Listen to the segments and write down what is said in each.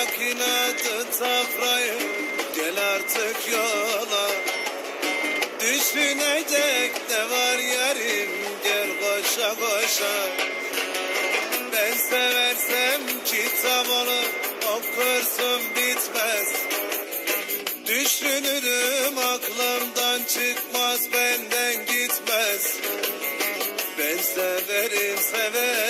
Makinadı safrayı gel artık yola. Düşünecek ne var yarim gel koşa koşa Ben seversem olur okursun bitmez. Düşünürüm aklımdan çıkmaz benden gitmez. Ben severim severim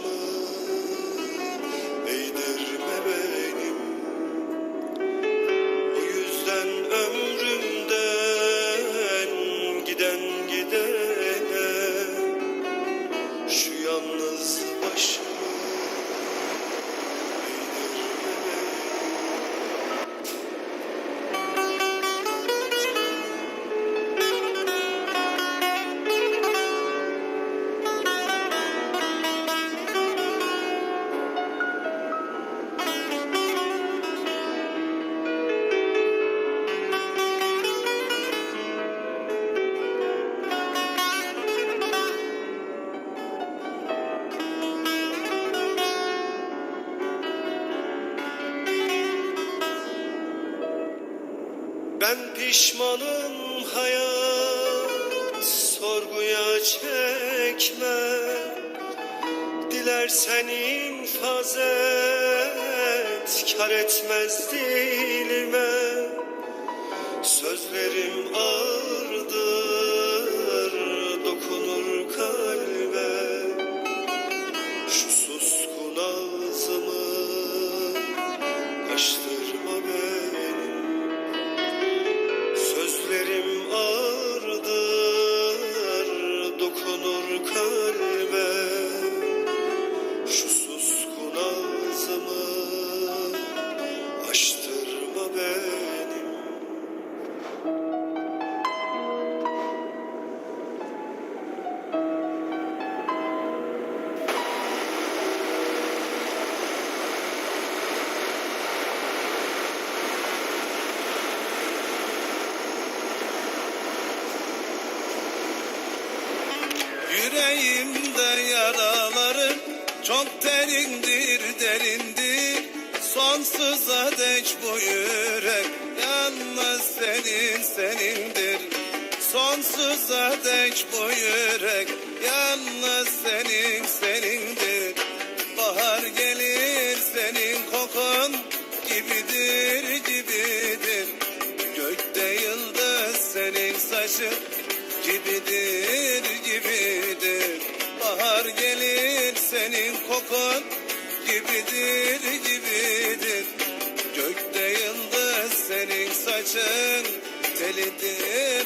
pişmanım hayat sorguya çekme. Dilersen infaz et kar etmez dilime. Sözlerim ağırdır Yüreğimde yaralarım çok derindir derindir. Sonsuza dek bu yürek yalnız senin senindir. Sonsuza dek bu yürek yalnız senin senindir. Bahar gelir senin kokun gibidir gibidir. Gökte yıldız senin saçın gibidir Bahar gelir senin kokun gibidir gibidir. Gökte yıldız senin saçın telidir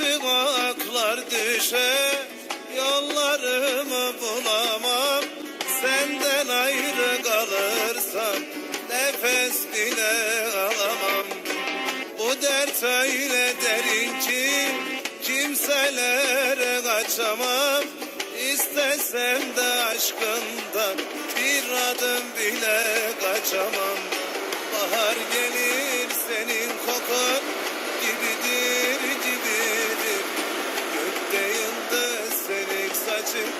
Aklar düşe Yollarımı bulamam. Senden ayrı kalırsam Nefes bile alamam. Bu dert öyle derin ki Kimselere kaçamam. İstesem de aşkından Bir adım bile kaçamam. Bahar gelir senin kokun saçın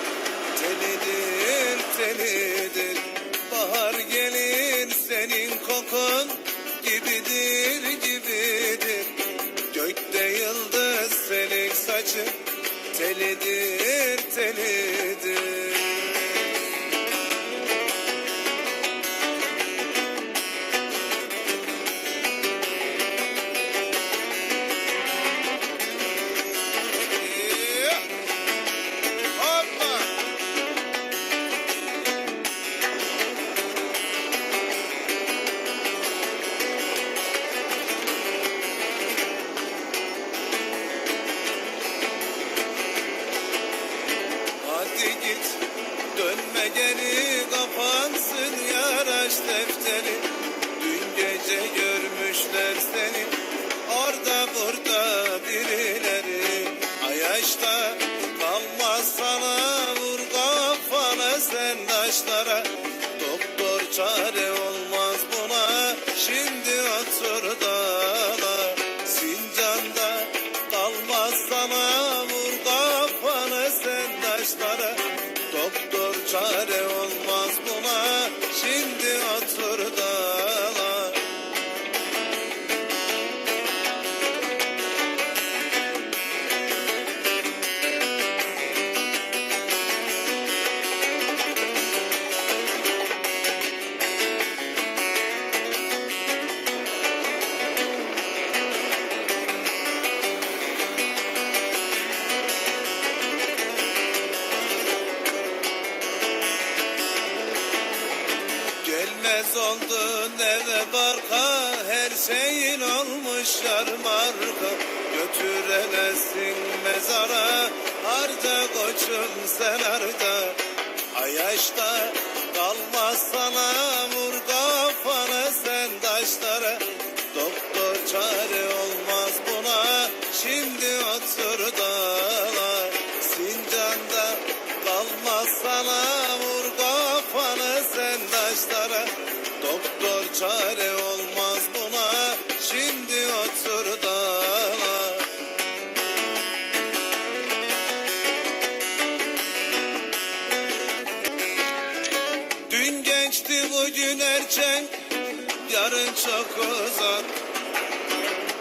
telidir telidir Bahar gelir senin kokun gibidir taşlara Doktor çare olmaz buna. Şimdi otur dala Sincanda kalmaz sana. Vur kafana sen taşlara. Doktor çare olmaz buna. Şimdi otur dala Gelmez oldun eve barka Her şeyin olmuş yarmarka Götüremezsin mezara Harca koçum sen harca. Ayaşta kalmaz sana Vur bugün erken Yarın çok uzak.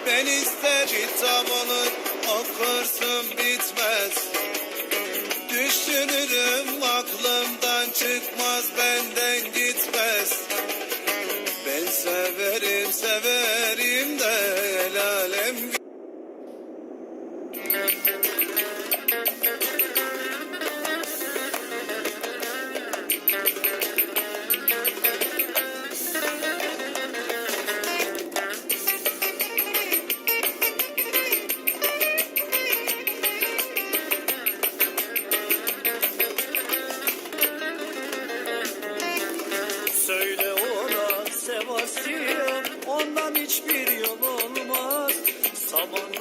Ben ister kitap olur Okursun bitmez. Düşünürüm aklımdan çıkmaz benden gitmez. Ben severim severim hiçbir yol olmaz. Samanlık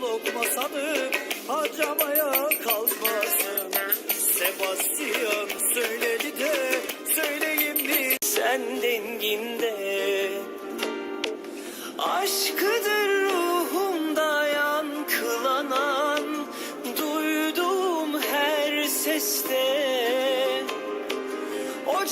lokmasını harcamaya kalkmasın. Sebastian söyledi de söyleyeyim mi? Sen denginde Aşkıdır ruhumda yankılanan Duyduğum her seste O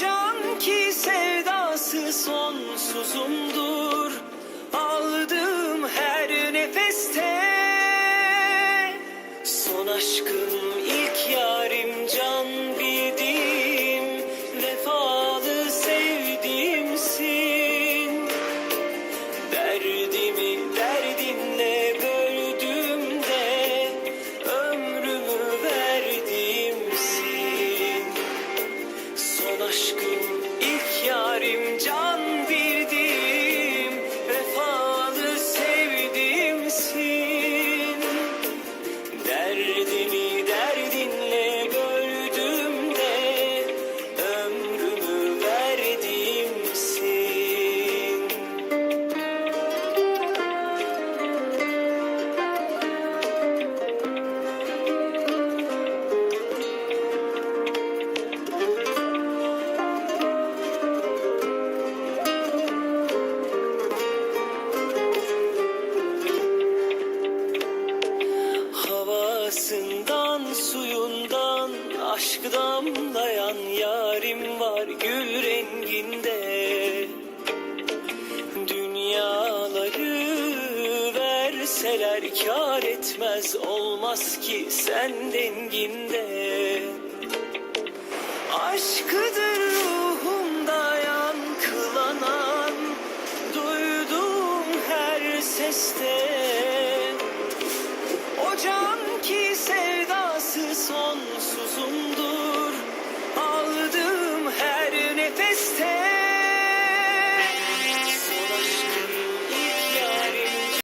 aşk damlayan yarim var gül renginde. Dünyaları verseler kar etmez olmaz ki sen denginde. Aşkıdır